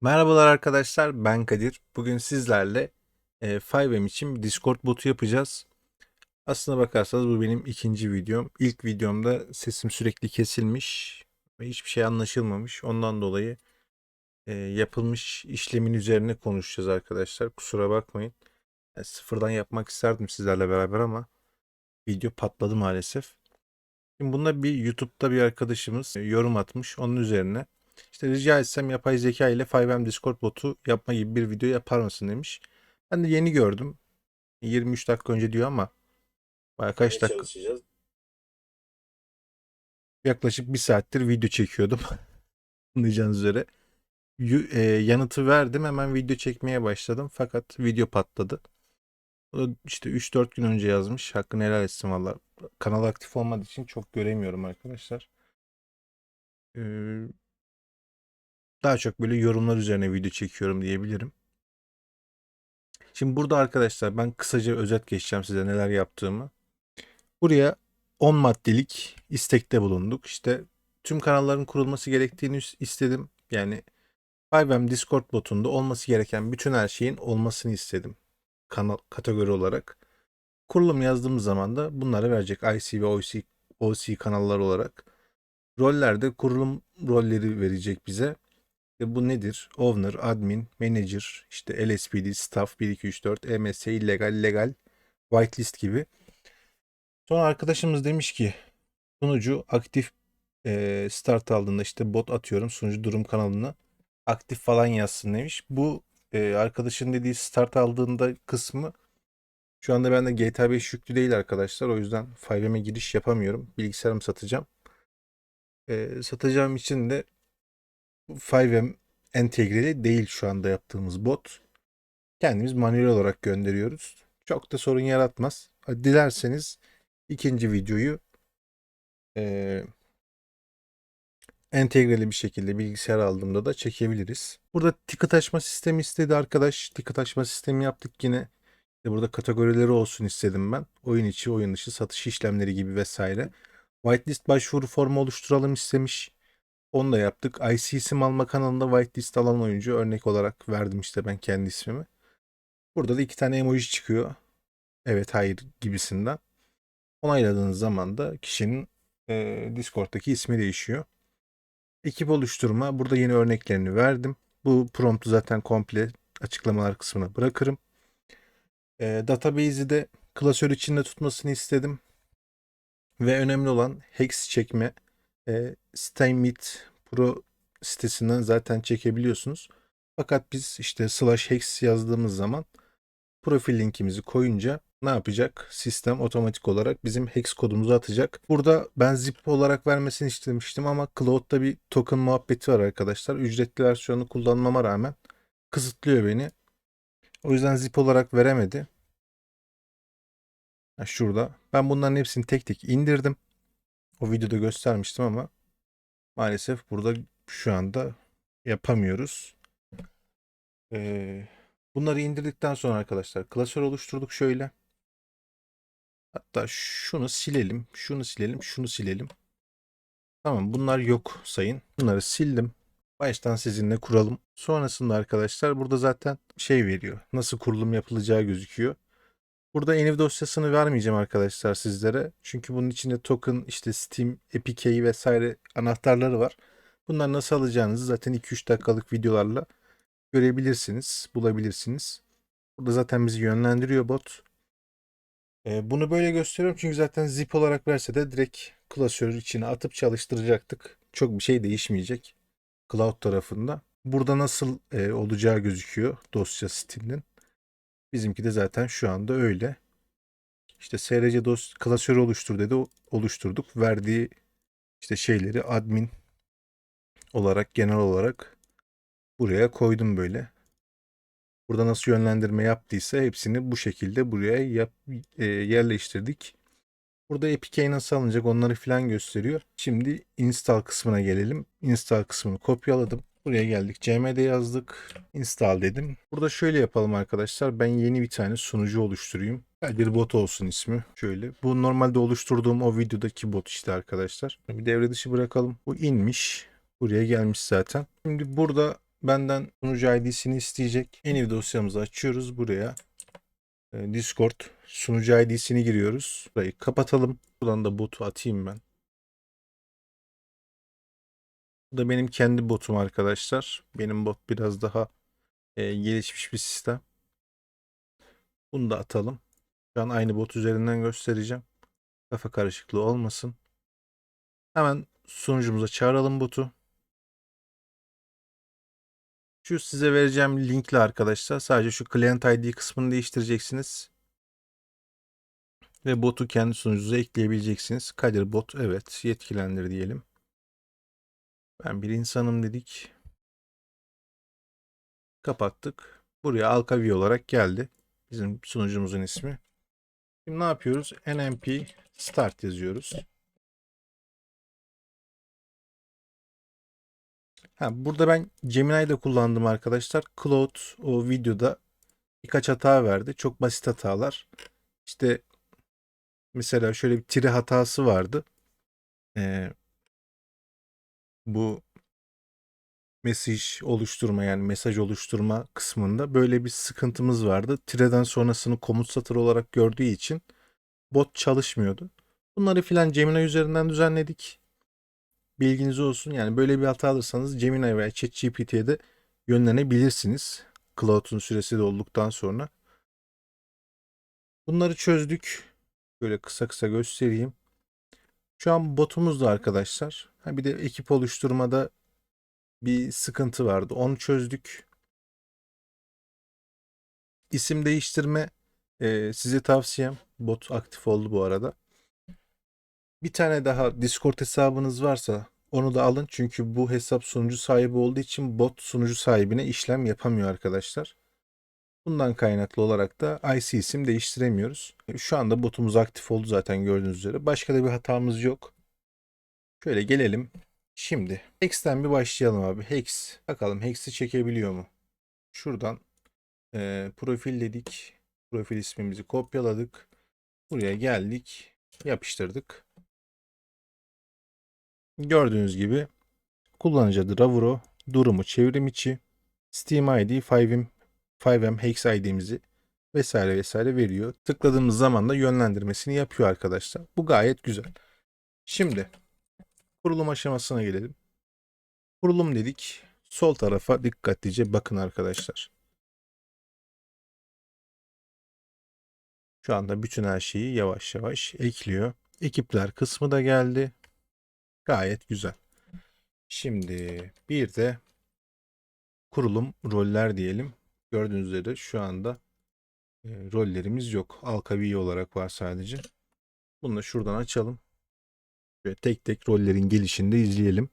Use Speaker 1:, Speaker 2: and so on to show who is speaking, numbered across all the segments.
Speaker 1: Merhabalar arkadaşlar, ben Kadir. Bugün sizlerle e, 5M için Discord botu yapacağız. Aslına bakarsanız bu benim ikinci videom. İlk videomda sesim sürekli kesilmiş ve hiçbir şey anlaşılmamış. Ondan dolayı e, yapılmış işlemin üzerine konuşacağız arkadaşlar. Kusura bakmayın. Yani sıfırdan yapmak isterdim sizlerle beraber ama video patladı maalesef. Şimdi bunda bir YouTube'da bir arkadaşımız e, yorum atmış. Onun üzerine işte rica etsem yapay zeka ile 5M Discord botu yapma gibi bir video yapar mısın demiş. Ben de yeni gördüm. 23 dakika önce diyor ama bayağı kaç dakika yaklaşık bir saattir video çekiyordum. Anlayacağınız üzere. E, yanıtı verdim hemen video çekmeye başladım fakat video patladı. O da işte 3-4 gün önce yazmış. Hakkını helal etsin valla. Kanal aktif olmadığı için çok göremiyorum arkadaşlar. Ee, daha çok böyle yorumlar üzerine video çekiyorum diyebilirim. Şimdi burada arkadaşlar ben kısaca özet geçeceğim size neler yaptığımı. Buraya 10 maddelik istekte bulunduk. İşte tüm kanalların kurulması gerektiğini istedim. Yani 5M Discord botunda olması gereken bütün her şeyin olmasını istedim. Kanal kategori olarak. Kurulum yazdığımız zaman da bunları verecek IC ve OC, OC kanallar olarak. Rollerde kurulum rolleri verecek bize. E bu nedir? Owner, admin, manager, işte LSPD, staff 1 2 3 4, MS, illegal, legal, whitelist gibi. Sonra arkadaşımız demiş ki sunucu aktif e, start aldığında işte bot atıyorum sunucu durum kanalına aktif falan yazsın demiş. Bu e, arkadaşın dediği start aldığında kısmı şu anda bende GTA 5 yüklü değil arkadaşlar. O yüzden 5M'e giriş yapamıyorum. Bilgisayarımı satacağım. E, satacağım için de 5M entegreli değil şu anda yaptığımız bot. Kendimiz manuel olarak gönderiyoruz. Çok da sorun yaratmaz. Dilerseniz ikinci videoyu e, entegreli bir şekilde bilgisayar aldığımda da çekebiliriz. Burada ticket açma sistemi istedi arkadaş. Ticket açma sistemi yaptık yine. İşte burada kategorileri olsun istedim ben. Oyun içi, oyun dışı, satış işlemleri gibi vesaire. Whitelist başvuru formu oluşturalım istemiş. Onu da yaptık. IC isim alma kanalında whitelist alan oyuncu örnek olarak verdim işte ben kendi ismimi. Burada da iki tane emoji çıkıyor. Evet hayır gibisinden. Onayladığınız zaman da kişinin e, Discord'daki ismi değişiyor. Ekip oluşturma. Burada yeni örneklerini verdim. Bu promptu zaten komple açıklamalar kısmına bırakırım. E, database'i de klasör içinde tutmasını istedim. Ve önemli olan hex çekme. E, Steinmeet Pro sitesinden zaten çekebiliyorsunuz. Fakat biz işte slash hex yazdığımız zaman profil linkimizi koyunca ne yapacak? Sistem otomatik olarak bizim hex kodumuzu atacak. Burada ben zip olarak vermesini istemiştim ama Cloud'da bir token muhabbeti var arkadaşlar. Ücretli versiyonu kullanmama rağmen kısıtlıyor beni. O yüzden zip olarak veremedi. Şurada. Ben bunların hepsini tek tek indirdim. O videoda göstermiştim ama maalesef burada şu anda yapamıyoruz. Ee, bunları indirdikten sonra arkadaşlar klasör oluşturduk şöyle. Hatta şunu silelim, şunu silelim, şunu silelim. Tamam bunlar yok sayın. Bunları sildim. Baştan sizinle kuralım. Sonrasında arkadaşlar burada zaten şey veriyor. Nasıl kurulum yapılacağı gözüküyor. Burada env dosyasını vermeyeceğim arkadaşlar sizlere. Çünkü bunun içinde token, işte Steam, APK vesaire anahtarları var. Bunları nasıl alacağınızı zaten 2-3 dakikalık videolarla görebilirsiniz, bulabilirsiniz. Burada zaten bizi yönlendiriyor bot. Ee, bunu böyle gösteriyorum çünkü zaten zip olarak verse de direkt klasör içine atıp çalıştıracaktık. Çok bir şey değişmeyecek cloud tarafında. Burada nasıl e, olacağı gözüküyor dosya Steam'in. Bizimki de zaten şu anda öyle. İşte SRC dos klasörü oluştur dedi. Oluşturduk. Verdiği işte şeyleri admin olarak genel olarak buraya koydum böyle. Burada nasıl yönlendirme yaptıysa hepsini bu şekilde buraya yap, e, yerleştirdik. Burada APK nasıl alınacak onları falan gösteriyor. Şimdi install kısmına gelelim. Install kısmını kopyaladım. Buraya geldik. CMD yazdık. Install dedim. Burada şöyle yapalım arkadaşlar. Ben yeni bir tane sunucu oluşturayım. Bir bot olsun ismi. Şöyle. Bu normalde oluşturduğum o videodaki bot işte arkadaşlar. Bir devre dışı bırakalım. Bu inmiş. Buraya gelmiş zaten. Şimdi burada benden sunucu ID'sini isteyecek. Yeni bir dosyamızı açıyoruz buraya. E, Discord sunucu ID'sini giriyoruz. Burayı kapatalım. Buradan da botu atayım ben. Bu da benim kendi botum arkadaşlar. Benim bot biraz daha e, gelişmiş bir sistem. Bunu da atalım. Şu an aynı bot üzerinden göstereceğim. Kafa karışıklığı olmasın. Hemen sunucumuza çağıralım botu. Şu size vereceğim linkle arkadaşlar sadece şu client ID kısmını değiştireceksiniz. Ve botu kendi sunucunuza ekleyebileceksiniz. Kadir bot evet yetkilendir diyelim. Ben bir insanım dedik. Kapattık. Buraya Alkavi olarak geldi. Bizim sunucumuzun ismi. Şimdi ne yapıyoruz? nmp start yazıyoruz. Ha, burada ben Gemini'de kullandım arkadaşlar. Cloud o videoda birkaç hata verdi. Çok basit hatalar. İşte mesela şöyle bir tire hatası vardı. Ee, bu mesaj oluşturma yani mesaj oluşturma kısmında böyle bir sıkıntımız vardı. Tireden sonrasını komut satır olarak gördüğü için bot çalışmıyordu. Bunları filan Gemini üzerinden düzenledik. Bilginiz olsun. Yani böyle bir hata alırsanız Gemini veya ChatGPT'ye de yönlenebilirsiniz. Cloud'un süresi dolduktan sonra. Bunları çözdük. Böyle kısa kısa göstereyim. Şu an botumuz da arkadaşlar. Ha bir de ekip oluşturmada bir sıkıntı vardı. Onu çözdük. İsim değiştirme e, size tavsiyem. Bot aktif oldu bu arada. Bir tane daha Discord hesabınız varsa onu da alın. Çünkü bu hesap sunucu sahibi olduğu için bot sunucu sahibine işlem yapamıyor arkadaşlar. Bundan kaynaklı olarak da IC isim değiştiremiyoruz. Şu anda botumuz aktif oldu zaten gördüğünüz üzere. Başka da bir hatamız yok. Şöyle gelelim. Şimdi Hex'ten bir başlayalım abi. Hex. Bakalım Hex'i çekebiliyor mu? Şuradan e, profil dedik. Profil ismimizi kopyaladık. Buraya geldik. Yapıştırdık. Gördüğünüz gibi kullanıcı adı Ravuro, durumu çevrim içi, Steam ID 5M, 5M Hex ID'mizi vesaire vesaire veriyor. Tıkladığımız zaman da yönlendirmesini yapıyor arkadaşlar. Bu gayet güzel. Şimdi kurulum aşamasına gelelim. Kurulum dedik. Sol tarafa dikkatlice bakın arkadaşlar. Şu anda bütün her şeyi yavaş yavaş ekliyor. Ekipler kısmı da geldi. Gayet güzel. Şimdi bir de kurulum roller diyelim. Gördüğünüz üzere şu anda e, rollerimiz yok. Alkavi olarak var sadece. Bunu da şuradan açalım. Ve tek tek rollerin gelişini de izleyelim.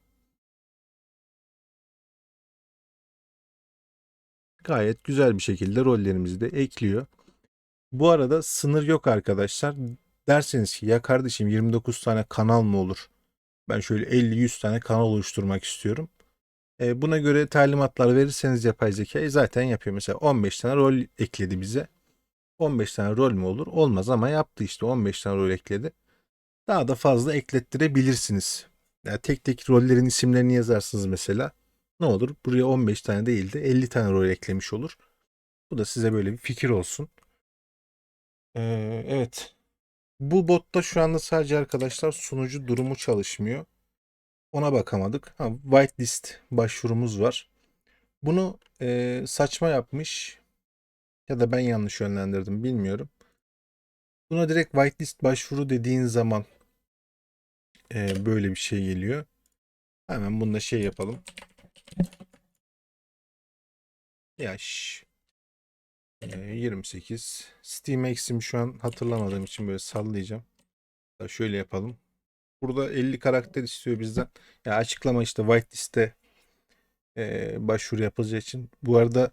Speaker 1: Gayet güzel bir şekilde rollerimizi de ekliyor. Bu arada sınır yok arkadaşlar. Derseniz ki ya kardeşim 29 tane kanal mı olur? Ben şöyle 50-100 tane kanal oluşturmak istiyorum. E, buna göre talimatlar verirseniz yapay zekayı zaten yapıyor. Mesela 15 tane rol ekledi bize. 15 tane rol mü olur? Olmaz ama yaptı işte 15 tane rol ekledi. Daha da fazla eklettirebilirsiniz. Yani tek tek rollerin isimlerini yazarsınız mesela. Ne olur? Buraya 15 tane değil de 50 tane rol eklemiş olur. Bu da size böyle bir fikir olsun. Ee, evet. Bu botta şu anda sadece arkadaşlar sunucu durumu çalışmıyor. Ona bakamadık. Ha, whitelist başvurumuz var. Bunu e, saçma yapmış ya da ben yanlış yönlendirdim bilmiyorum. Buna direkt whitelist başvuru dediğin zaman e, böyle bir şey geliyor. Hemen bunda şey yapalım. Yaş e, 28. Steam X'im şu an hatırlamadığım için böyle sallayacağım. Şöyle yapalım. Burada 50 karakter istiyor bizden. Ya açıklama işte whitelist'e e, başvuru yapılacağı için. Bu arada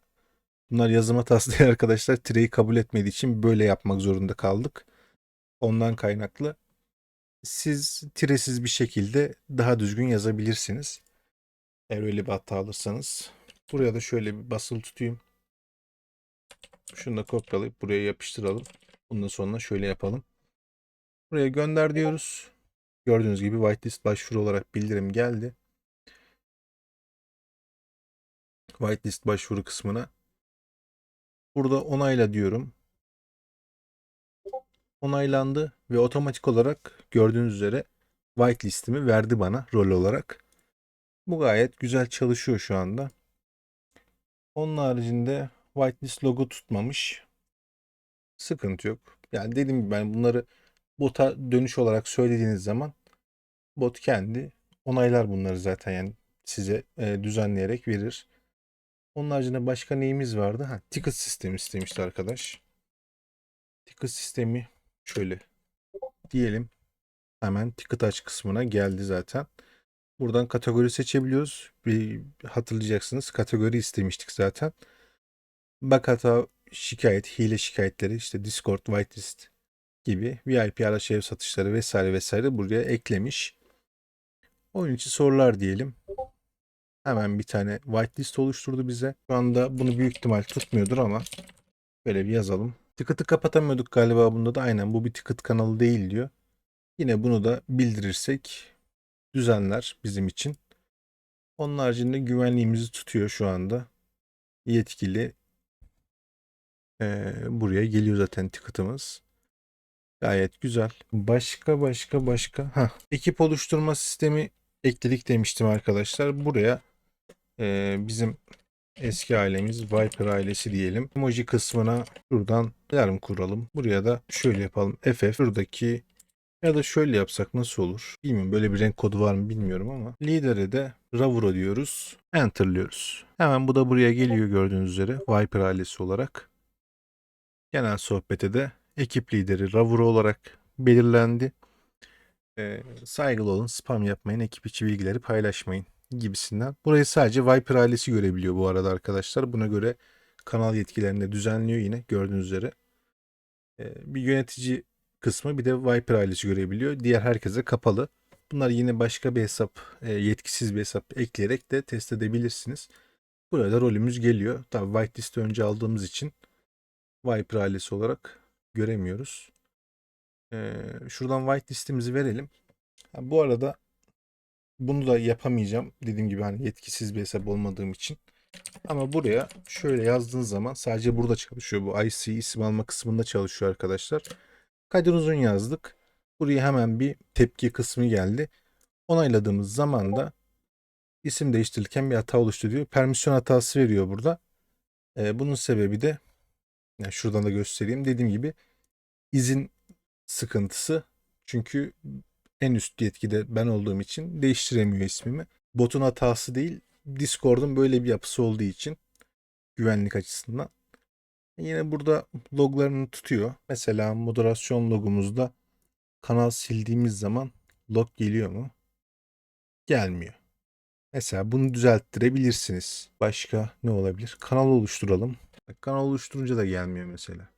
Speaker 1: bunlar yazım hatası arkadaşlar. Tireyi kabul etmediği için böyle yapmak zorunda kaldık. Ondan kaynaklı. Siz tiresiz bir şekilde daha düzgün yazabilirsiniz. Eğer öyle bir hata alırsanız. Buraya da şöyle bir basılı tutayım. Şunu da kopyalayıp buraya yapıştıralım. Bundan sonra şöyle yapalım. Buraya gönder diyoruz. Gördüğünüz gibi whitelist başvuru olarak bildirim geldi. whitelist başvuru kısmına. Burada onayla diyorum. Onaylandı ve otomatik olarak gördüğünüz üzere whitelist'imi verdi bana rol olarak. Bu gayet güzel çalışıyor şu anda. Onun haricinde whitelist logo tutmamış. Sıkıntı yok. Yani gibi ben bunları bota dönüş olarak söylediğiniz zaman bot kendi onaylar bunları zaten yani size e, düzenleyerek verir. Onun haricinde başka neyimiz vardı? Ha, ticket sistemi istemişti arkadaş. Ticket sistemi şöyle diyelim. Hemen ticket aç kısmına geldi zaten. Buradan kategori seçebiliyoruz. Bir hatırlayacaksınız kategori istemiştik zaten. Bak hata şikayet, hile şikayetleri işte Discord, whitelist gibi VIP araç ev satışları vesaire vesaire buraya eklemiş. Oyun içi sorular diyelim. Hemen bir tane whitelist oluşturdu bize. Şu anda bunu büyük ihtimal tutmuyordur ama böyle bir yazalım. Ticket'ı kapatamıyorduk galiba bunda da aynen bu bir ticket kanalı değil diyor. Yine bunu da bildirirsek düzenler bizim için. Onun haricinde güvenliğimizi tutuyor şu anda. Yetkili ee, buraya geliyor zaten ticket'ımız. Gayet güzel. Başka başka başka. Ha, ekip oluşturma sistemi ekledik demiştim arkadaşlar. Buraya e, bizim eski ailemiz Viper ailesi diyelim. Emoji kısmına şuradan yarım kuralım. Buraya da şöyle yapalım. FF şuradaki ya da şöyle yapsak nasıl olur? Bilmiyorum böyle bir renk kodu var mı bilmiyorum ama. Lidere de Ravuro diyoruz. Enter'lıyoruz. Hemen bu da buraya geliyor gördüğünüz üzere Viper ailesi olarak. Genel sohbete de ekip lideri Ravuro olarak belirlendi. Ee, saygılı olun, spam yapmayın, ekip içi bilgileri paylaşmayın gibisinden. Burayı sadece Viper ailesi görebiliyor bu arada arkadaşlar. Buna göre kanal yetkilerini de düzenliyor yine gördüğünüz üzere. Ee, bir yönetici kısmı bir de Viper ailesi görebiliyor. Diğer herkese kapalı. Bunlar yine başka bir hesap, e, yetkisiz bir hesap ekleyerek de test edebilirsiniz. Burada rolümüz geliyor. Tabii whitelist'i önce aldığımız için Viper ailesi olarak göremiyoruz. Ee, şuradan whitelist'imizi verelim. Ha, bu arada bunu da yapamayacağım. Dediğim gibi hani yetkisiz bir hesap olmadığım için. Ama buraya şöyle yazdığınız zaman sadece burada çalışıyor. Bu IC isim alma kısmında çalışıyor arkadaşlar. Kadir Uzun yazdık. Buraya hemen bir tepki kısmı geldi. Onayladığımız zaman da isim değiştirirken bir hata oluştu diyor. Permisyon hatası veriyor burada. Ee, bunun sebebi de yani şuradan da göstereyim. Dediğim gibi izin sıkıntısı. Çünkü en üst yetkide ben olduğum için değiştiremiyor ismimi. Botun hatası değil, Discord'un böyle bir yapısı olduğu için güvenlik açısından. Yine burada loglarını tutuyor. Mesela moderasyon logumuzda kanal sildiğimiz zaman log geliyor mu? Gelmiyor. Mesela bunu düzelttirebilirsiniz. Başka ne olabilir? Kanal oluşturalım. Kanal oluşturunca da gelmiyor mesela.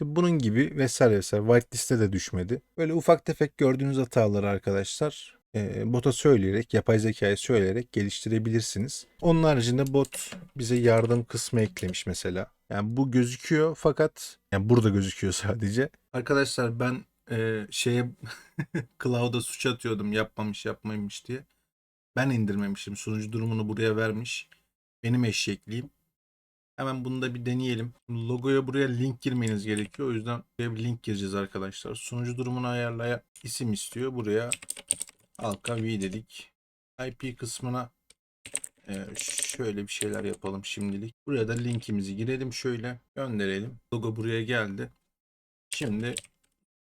Speaker 1: Bunun gibi vesaire vesaire whitelist'e de düşmedi. Böyle ufak tefek gördüğünüz hataları arkadaşlar e, bota söyleyerek, yapay zekaya söyleyerek geliştirebilirsiniz. Onun haricinde bot bize yardım kısmı eklemiş mesela. Yani bu gözüküyor fakat yani burada gözüküyor sadece. Arkadaşlar ben e, şeye Cloud'a suç atıyordum yapmamış yapmamış diye. Ben indirmemişim. Sunucu durumunu buraya vermiş. Benim eşekliğim. Hemen bunu da bir deneyelim. Logoya buraya link girmeniz gerekiyor. O yüzden buraya bir link gireceğiz arkadaşlar. Sunucu durumunu ayarlaya isim istiyor. Buraya Alka V dedik. IP kısmına e, şöyle bir şeyler yapalım şimdilik. Buraya da linkimizi girelim şöyle gönderelim. Logo buraya geldi. Şimdi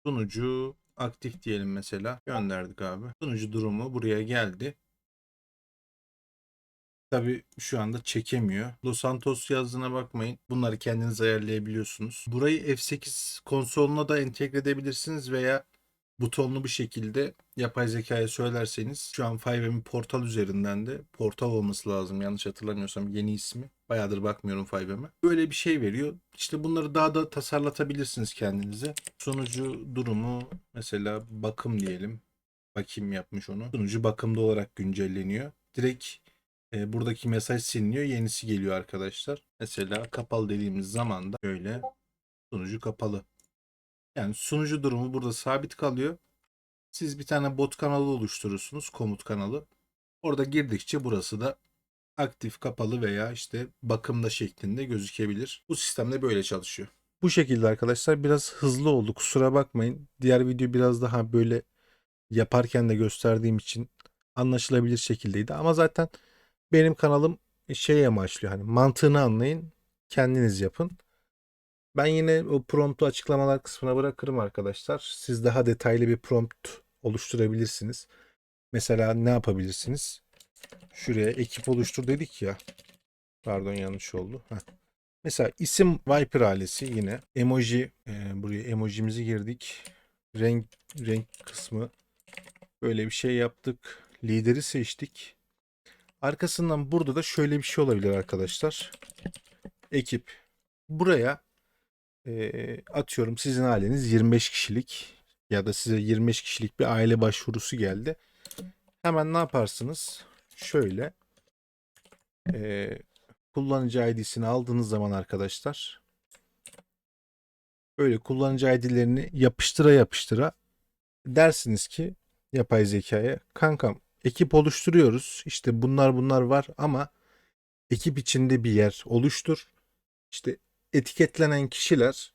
Speaker 1: sunucu aktif diyelim mesela. Gönderdik abi. Sunucu durumu buraya geldi. Tabi şu anda çekemiyor. Los Santos yazdığına bakmayın. Bunları kendiniz ayarlayabiliyorsunuz. Burayı F8 konsoluna da entegre edebilirsiniz veya butonlu bir şekilde yapay zekaya söylerseniz şu an 5M'in portal üzerinden de portal olması lazım yanlış hatırlamıyorsam yeni ismi. Bayağıdır bakmıyorum 5M'e. Böyle bir şey veriyor. İşte bunları daha da tasarlatabilirsiniz kendinize. Sonucu durumu mesela bakım diyelim. Bakayım yapmış onu. Sunucu bakımda olarak güncelleniyor. Direkt e, buradaki mesaj siliniyor. Yenisi geliyor arkadaşlar. Mesela kapalı dediğimiz zaman da böyle sunucu kapalı. Yani sunucu durumu burada sabit kalıyor. Siz bir tane bot kanalı oluşturursunuz. Komut kanalı. Orada girdikçe burası da aktif, kapalı veya işte bakımda şeklinde gözükebilir. Bu sistemde böyle çalışıyor. Bu şekilde arkadaşlar biraz hızlı oldu. Kusura bakmayın. Diğer video biraz daha böyle yaparken de gösterdiğim için anlaşılabilir şekildeydi. Ama zaten benim kanalım şey amaçlıyor. Hani mantığını anlayın, kendiniz yapın. Ben yine o promptu açıklamalar kısmına bırakırım arkadaşlar. Siz daha detaylı bir prompt oluşturabilirsiniz. Mesela ne yapabilirsiniz? Şuraya ekip oluştur dedik ya. Pardon yanlış oldu. Heh. Mesela isim Viper ailesi yine. Emoji e, buraya emojimizi girdik. Renk renk kısmı böyle bir şey yaptık. Lideri seçtik. Arkasından burada da şöyle bir şey olabilir arkadaşlar. Ekip. Buraya e, atıyorum sizin aileniz 25 kişilik ya da size 25 kişilik bir aile başvurusu geldi. Hemen ne yaparsınız? Şöyle e, kullanıcı ID'sini aldığınız zaman arkadaşlar böyle kullanıcı ID'lerini yapıştıra yapıştıra dersiniz ki yapay zekaya kankam ekip oluşturuyoruz. İşte bunlar bunlar var ama ekip içinde bir yer oluştur. İşte etiketlenen kişiler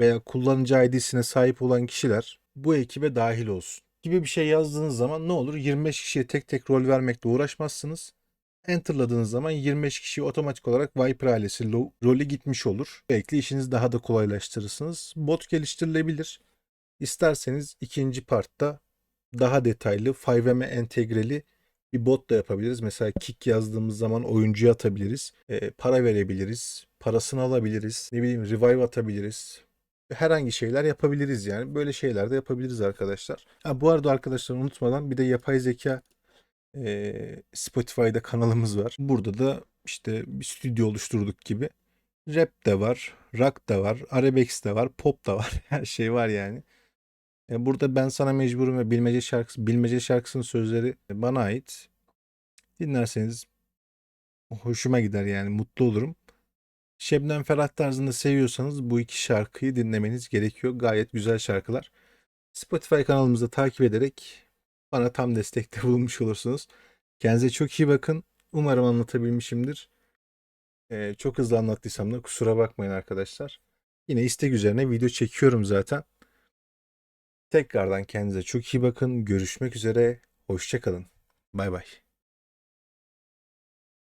Speaker 1: veya kullanıcı ID'sine sahip olan kişiler bu ekibe dahil olsun gibi bir şey yazdığınız zaman ne olur? 25 kişiye tek tek rol vermekle uğraşmazsınız. Enter'ladığınız zaman 25 kişi otomatik olarak Viper ailesi rolü gitmiş olur. Belki işinizi daha da kolaylaştırırsınız. Bot geliştirilebilir. İsterseniz ikinci partta daha detaylı 5M'e entegreli bir bot da yapabiliriz. Mesela kick yazdığımız zaman oyuncuya atabiliriz. E, para verebiliriz. Parasını alabiliriz. Ne bileyim revive atabiliriz. Herhangi şeyler yapabiliriz yani. Böyle şeyler de yapabiliriz arkadaşlar. Ha, bu arada arkadaşlar unutmadan bir de yapay zeka e, Spotify'da kanalımız var. Burada da işte bir stüdyo oluşturduk gibi. Rap de var, rock da var, arabesk de var, pop da var. Her şey var yani. E, Burada ben sana mecburum ve bilmece şarkısı, bilmece şarkısının sözleri bana ait. Dinlerseniz hoşuma gider yani mutlu olurum. Şebnem Ferah tarzında seviyorsanız bu iki şarkıyı dinlemeniz gerekiyor. Gayet güzel şarkılar. Spotify kanalımızda takip ederek bana tam destekte bulunmuş olursunuz. Kendinize çok iyi bakın. Umarım anlatabilmişimdir. E, çok hızlı anlattıysam da kusura bakmayın arkadaşlar. Yine istek üzerine video çekiyorum zaten. Tekrardan kendinize çok iyi bakın. Görüşmek üzere. Hoşçakalın. Bay bay.